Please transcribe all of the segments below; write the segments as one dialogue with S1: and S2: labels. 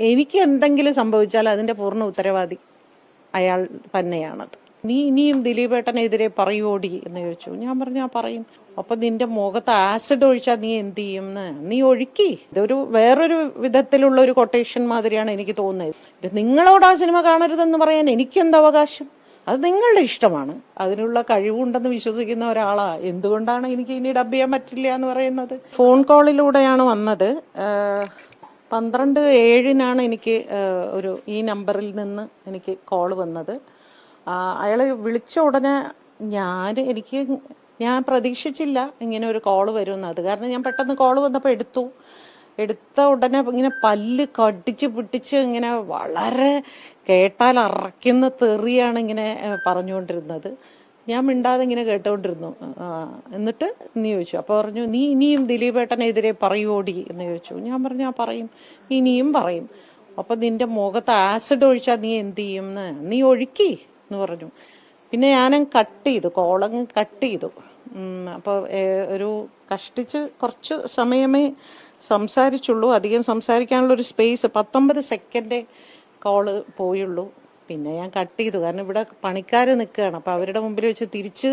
S1: എനിക്ക് എന്തെങ്കിലും സംഭവിച്ചാൽ അതിന്റെ പൂർണ ഉത്തരവാദി അയാൾ തന്നെയാണത്. നീ ഇനിയും ദിലീപേട്ടനെതിരെ പറയുവോടി എന്ന് ചോദിച്ചു. ഞാൻ പറഞ്ഞു ആ പറയും. അപ്പൊ നിന്റെ മുഖത്ത് ആസിഡ് ഒഴിച്ചാൽ നീ എന്ത് ചെയ്യും നീ ഒഴുക്കി. ഇതൊരു വേറൊരു വിധത്തിലുള്ള ഒരു കൊട്ടേഷൻ മാതിരിയാണ് എനിക്ക് തോന്നുന്നത്. നിങ്ങളോട് ആ സിനിമ കാണരുതെന്ന് പറയാൻ എനിക്ക് എന്തവകാശം അത് നിങ്ങളുടെ ഇഷ്ടമാണ്. അതിനുള്ള കഴിവുണ്ടെന്ന് വിശ്വസിക്കുന്ന ഒരാളാ. എന്തുകൊണ്ടാണ് എനിക്ക് ഇനി ഡബ് ചെയ്യാൻ പറ്റില്ല എന്ന് പറയുന്നത്? ഫോൺ കോളിലൂടെയാണ് വന്നത്. പന്ത്രണ്ട് ഏഴിനാണ് എനിക്ക് ഒരു ഈ നമ്പറിൽ നിന്ന് എനിക്ക് കോൾ വന്നത്. അയാൾ വിളിച്ച ഉടനെ ഞാൻ എനിക്ക് ഞാൻ പ്രതീക്ഷിച്ചില്ല ഇങ്ങനെ ഒരു കോൾ വരുമെന്ന്. അത് കാരണം ഞാൻ പെട്ടെന്ന് കോൾ വന്നപ്പോൾ എടുത്തു. എടുത്ത ഉടനെ ഇങ്ങനെ പല്ല് കടിച്ച് പിടിച്ച് ഇങ്ങനെ വളരെ കേട്ടാൽ അറയ്ക്കുന്ന തെറിയാണ് ഇങ്ങനെ പറഞ്ഞുകൊണ്ടിരുന്നത്. ഞാൻ മിണ്ടാതെ ഇങ്ങനെ കേട്ടുകൊണ്ടിരുന്നു ആ, എന്നിട്ട് നീ ചോദിച്ചു. അപ്പോൾ പറഞ്ഞു നീ ഇനിയും ദിലീപേട്ടനെതിരെ പറയുവോടി? എന്ന് ചോദിച്ചു. ഞാൻ പറഞ്ഞു ആ പറയും. ഇനിയും പറയും. അപ്പൊ നിന്റെ മുഖത്ത് ആസിഡ് ഒഴിച്ചാ നീ എന്ത് ചെയ്യും നീ ഒഴുക്കി? എന്ന് പറഞ്ഞു. പിന്നെ ഞാൻ കട്ട് ചെയ്തു കോളങ്ങ് കട്ട് ചെയ്തു. അപ്പോൾ ഒരു കഷ്ടിച്ച് കുറച്ച് സമയമേ സംസാരിച്ചുള്ളൂ. അധികം സംസാരിക്കാനുള്ള ഒരു സ്പേസ് പത്തൊമ്പത് സെക്കൻഡേ കോൾ പോയുള്ളൂ. പിന്നെ ഞാൻ കട്ട് ചെയ്തു. കാരണം ഇവിടെ പണിക്കാർ നിൽക്കുകയാണ്. അപ്പോൾ അവരുടെ മുമ്പിൽ വെച്ച് തിരിച്ച്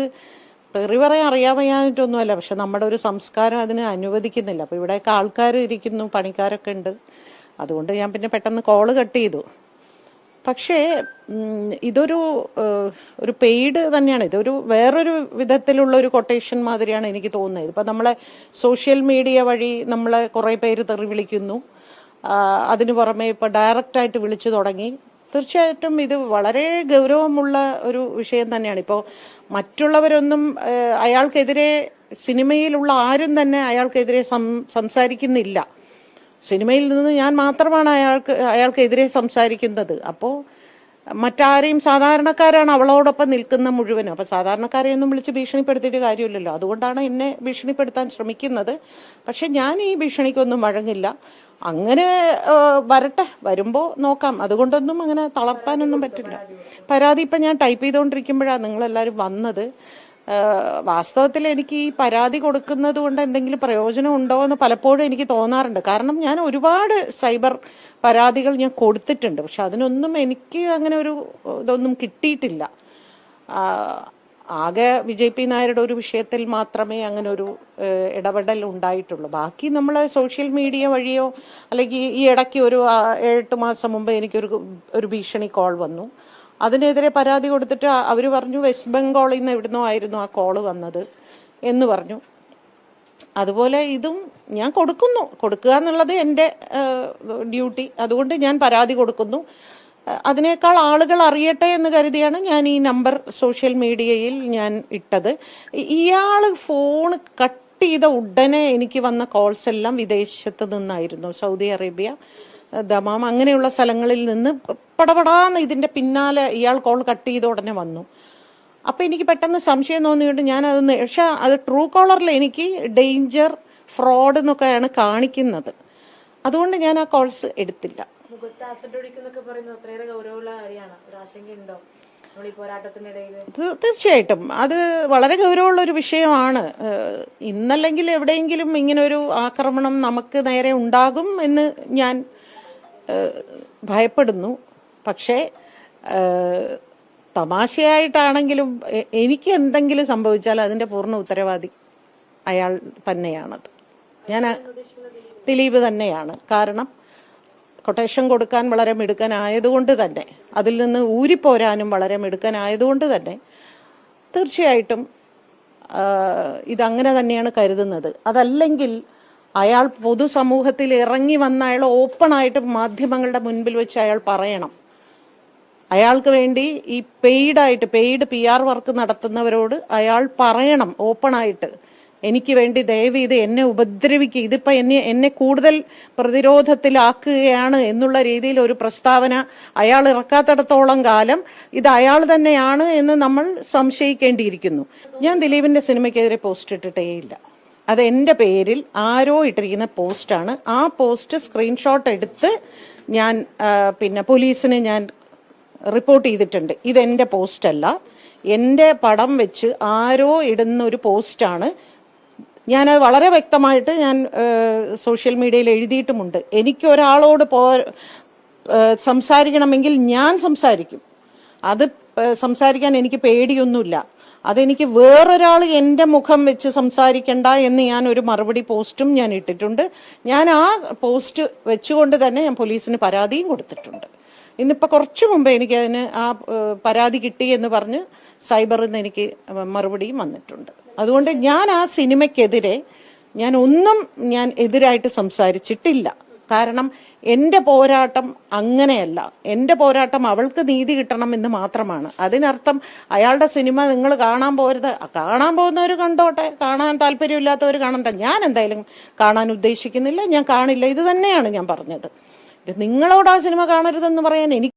S1: തെറി പറയാൻ അറിയാവയ്യാഞ്ഞിട്ടൊന്നുമല്ല. പക്ഷെ നമ്മുടെ ഒരു സംസ്കാരം അതിന് അനുവദിക്കുന്നില്ല. അപ്പോൾ ഇവിടെയൊക്കെ ആൾക്കാർ ഇരിക്കുന്നു പണിക്കാരൊക്കെ ഉണ്ട്. അതുകൊണ്ട് ഞാൻ പിന്നെ പെട്ടെന്ന് കോൾ കട്ട് ചെയ്തു. പക്ഷേ ഇതൊരു ഒരു പെയ്ഡ് തന്നെയാണ്. ഇതൊരു വേറൊരു വിധത്തിലുള്ള ഒരു കൊട്ടേഷൻ മാതിരിയാണ് എനിക്ക് തോന്നുന്നത്. ഇപ്പം നമ്മളെ സോഷ്യൽ മീഡിയ വഴി നമ്മളെ കുറേ പേര് തെറി വിളിക്കുന്നു. അതിനു പുറമെ ഇപ്പോൾ ഡയറക്റ്റായിട്ട് വിളിച്ചു തുടങ്ങി. തീർച്ചയായിട്ടും ഇത് വളരെ ഗൗരവമുള്ള ഒരു വിഷയം തന്നെയാണ്. ഇപ്പോൾ മറ്റുള്ളവരൊന്നും അയാൾക്കെതിരെ സിനിമയിലുള്ള ആരും തന്നെ അയാൾക്കെതിരെ സംസാരിക്കുന്നില്ല. സിനിമയിൽ നിന്ന് ഞാൻ മാത്രമാണ് അയാൾക്ക് അയാൾക്കെതിരെ സംസാരിക്കുന്നത്. അപ്പോൾ മറ്റാരെയും സാധാരണക്കാരാണ് അവളോടൊപ്പം നിൽക്കുന്ന മുഴുവനും. അപ്പോൾ സാധാരണക്കാരെയൊന്നും വിളിച്ച് ഭീഷണിപ്പെടുത്തിയിട്ട് കാര്യമില്ലല്ലോ. അതുകൊണ്ടാണ് എന്നെ ഭീഷണിപ്പെടുത്താൻ ശ്രമിക്കുന്നത്. പക്ഷെ ഞാൻ ഈ ഭീഷണിക്കൊന്നും വഴങ്ങില്ല. അങ്ങനെ വരട്ടെ. വരുമ്പോൾ നോക്കാം. അതുകൊണ്ടൊന്നും അങ്ങനെ തളർത്താനൊന്നും പറ്റില്ല. പരാതി ഇപ്പം ഞാൻ ടൈപ്പ് ചെയ്തുകൊണ്ടിരിക്കുമ്പോഴാണ് നിങ്ങളെല്ലാവരും വന്നത്. വാസ്തവത്തിൽ എനിക്ക് ഈ പരാതി കൊടുക്കുന്നത് കൊണ്ട് എന്തെങ്കിലും പ്രയോജനം ഉണ്ടോ എന്ന് പലപ്പോഴും എനിക്ക് തോന്നാറുണ്ട്. കാരണം ഞാൻ ഒരുപാട് സൈബർ പരാതികൾ ഞാൻ കൊടുത്തിട്ടുണ്ട്. പക്ഷെ അതിനൊന്നും എനിക്ക് അങ്ങനെ ഒരു ഇതൊന്നും കിട്ടിയിട്ടില്ല. ആകെ വിജയ് പി നായരുടെ ഒരു വിഷയത്തിൽ മാത്രമേ അങ്ങനെ ഒരു ഇടപെടൽ ഉണ്ടായിട്ടുള്ളൂ. ബാക്കി നമ്മൾ സോഷ്യൽ മീഡിയ വഴിയോ അല്ലെങ്കിൽ ഈ ഇടയ്ക്ക് ഒരു എട്ട് മാസം മുമ്പ് എനിക്കൊരു ഒരു ഭീഷണി കോൾ വന്നു. അതിനെതിരെ പരാതി കൊടുത്തിട്ട് അവർ പറഞ്ഞു വെസ്റ്റ് ബംഗാളിൽ നിന്ന് എവിടുന്നോ ആയിരുന്നു ആ കോൾ വന്നത് എന്ന് പറഞ്ഞു. അതുപോലെ ഇതും ഞാൻ കൊടുക്കുന്നു. കൊടുക്കുക എന്നുള്ളത് എന്റെ ഡ്യൂട്ടി. അതുകൊണ്ട് ഞാൻ പരാതി കൊടുക്കുന്നു. അതിനേക്കാൾ ആളുകൾ അറിയട്ടെ എന്ന് കരുതിയാണ് ഞാൻ ഈ നമ്പർ സോഷ്യൽ മീഡിയയിൽ ഞാൻ ഇട്ടത്. ഇയാൾ ഫോൺ കട്ട് ചെയ്ത ഉടനെ എനിക്ക് വന്ന കോൾസ് എല്ലാം വിദേശത്ത് നിന്നായിരുന്നു. സൗദി അറേബ്യ ദമാം അങ്ങനെയുള്ള സ്ഥലങ്ങളിൽ നിന്ന് പടപടാന്ന് ഇതിന്റെ പിന്നാലെ ഇയാൾ കോൾ കട്ട് ചെയ്ത ഉടനെ വന്നു. അപ്പോൾ എനിക്ക് പെട്ടെന്ന് സംശയം തോന്നിയിട്ട് ഞാൻ അതൊന്ന് പക്ഷെ അത് ട്രൂ കോളറിൽ എനിക്ക് ഡേഞ്ചർ ഫ്രോഡ് എന്നൊക്കെയാണ് കാണിക്കുന്നത്. അതുകൊണ്ട് ഞാൻ ആ കോൾസ് എടുത്തില്ല.
S2: മുഖത്ത് ആസിഡ് ഒഴിക്കുന്നൊക്കെ പറയുന്നത് അത്രയേറെ ഗൗരവമുള്ള കാര്യമാണ്. ഒരു ആശങ്കയുണ്ടോ?
S1: തീർച്ചയായിട്ടും. അത് വളരെ ഗൗരവമുള്ള ഒരു വിഷയമാണ് ഇന്നല്ലെങ്കിൽ എവിടെയെങ്കിലും ഇങ്ങനെ ഒരു ആക്രമണം നമുക്ക് നേരെ ഉണ്ടാകും എന്ന് ഞാൻ ഭയപ്പെടുന്നു. പക്ഷേ തമാശയായിട്ടാണെങ്കിലും എനിക്ക് എന്തെങ്കിലും സംഭവിച്ചാൽ അതിന്റെ പൂർണ ഉത്തരവാദി അയാൾ തന്നെയാണത്. ഞാൻ ദിലീപ് തന്നെയാണ്. കാരണം കൊട്ടേഷൻ കൊടുക്കാൻ വളരെ മിടുക്കനായതുകൊണ്ട് തന്നെ അതിൽ നിന്ന് ഊരിപ്പോരാനും വളരെ മിടുക്കനായതുകൊണ്ട് തന്നെ തീർച്ചയായിട്ടും ഇതങ്ങനെ തന്നെയാണ് കരുതുന്നത്. അതല്ലെങ്കിൽ അയാൾ പൊതുസമൂഹത്തിൽ ഇറങ്ങി വന്ന അയാൾ ഓപ്പണായിട്ട് മാധ്യമങ്ങളുടെ മുൻപിൽ വെച്ച് അയാൾ പറയണം. അയാൾക്ക് വേണ്ടി ഈ പെയ്ഡായിട്ട് പെയ്ഡ് പി ആർ വർക്ക് നടത്തുന്നവരോട് അയാൾ പറയണം ഓപ്പണായിട്ട്. എനിക്ക് വേണ്ടി ദയവ് ഇത് എന്നെ ഉപദ്രവിക്കുക. ഇതിപ്പോൾ എന്നെ എന്നെ കൂടുതൽ പ്രതിരോധത്തിലാക്കുകയാണ് എന്നുള്ള രീതിയിൽ ഒരു പ്രസ്താവന അയാൾ ഇറക്കാത്തിടത്തോളം കാലം ഇത് അയാൾ തന്നെയാണ് എന്ന് നമ്മൾ സംശയിക്കേണ്ടിയിരിക്കുന്നു. ഞാൻ ദിലീപിന്റെ സിനിമയ്ക്കെതിരെ പോസ്റ്റ് ഇട്ടിട്ടേയില്ല അത് എന്റെ പേരിൽ ആരോ ഇട്ടിരിക്കുന്ന പോസ്റ്റാണ്. ആ പോസ്റ്റ് സ്ക്രീൻഷോട്ട് എടുത്ത് ഞാൻ പിന്നെ പോലീസിന് ഞാൻ റിപ്പോർട്ട് ചെയ്തിട്ടുണ്ട്. ഇതെന്റെ പോസ്റ്റല്ല. എന്റെ പടം വെച്ച് ആരോ ഇടുന്ന ഒരു പോസ്റ്റാണ് ഞാൻ വളരെ വ്യക്തമായിട്ട് ഞാൻ സോഷ്യൽ മീഡിയയിൽ എഴുതിയിട്ടുമുണ്ട്. എനിക്ക് ഒരാളോട് പോ സംസാരിക്കണമെങ്കിൽ ഞാൻ സംസാരിക്കും. അത് സംസാരിക്കാൻ എനിക്ക് പേടിയൊന്നുമില്ല. അതെനിക്ക് വേറൊരാൾ എന്റെ മുഖം വെച്ച് സംസാരിക്കണ്ട എന്ന് ഞാൻ ഒരു മറുപടി പോസ്റ്റും ഞാൻ ഇട്ടിട്ടുണ്ട്. ഞാൻ ആ പോസ്റ്റ് വെച്ചുകൊണ്ട് തന്നെ ഞാൻ പോലീസിന് പരാതിയും കൊടുത്തിട്ടുണ്ട്. ഇന്നിപ്പോൾ കുറച്ച് മുമ്പ് എനിക്ക് അതിന് ആ പരാതി കിട്ടി എന്ന് പറഞ്ഞ് സൈബറിൽ നിന്ന് എനിക്ക് മറുപടിയും വന്നിട്ടുണ്ട്. അതുകൊണ്ട് ഞാൻ ആ സിനിമയ്ക്കെതിരെ ഞാൻ ഒന്നും ഞാൻ എതിരായിട്ട് സംസാരിച്ചിട്ടില്ല. കാരണം എന്റെ പോരാട്ടം അങ്ങനെയല്ല. എന്റെ പോരാട്ടം അവൾക്ക് നീതി കിട്ടണം എന്ന് മാത്രമാണ്. അതിനർത്ഥം അയാളുടെ സിനിമ നിങ്ങൾ കാണാൻ പോരുത്. കാണാൻ പോകുന്നവർ കണ്ടോട്ടെ. കാണാൻ താല്പര്യമില്ലാത്തവർ കാണണ്ട. ഞാൻ എന്തായാലും കാണാൻ ഉദ്ദേശിക്കുന്നില്ല. ഞാൻ കാണില്ല. ഇത് തന്നെയാണ് ഞാൻ പറഞ്ഞത്. നിങ്ങളോട് ആ സിനിമ കാണരുതെന്ന് പറയാൻ എനിക്ക്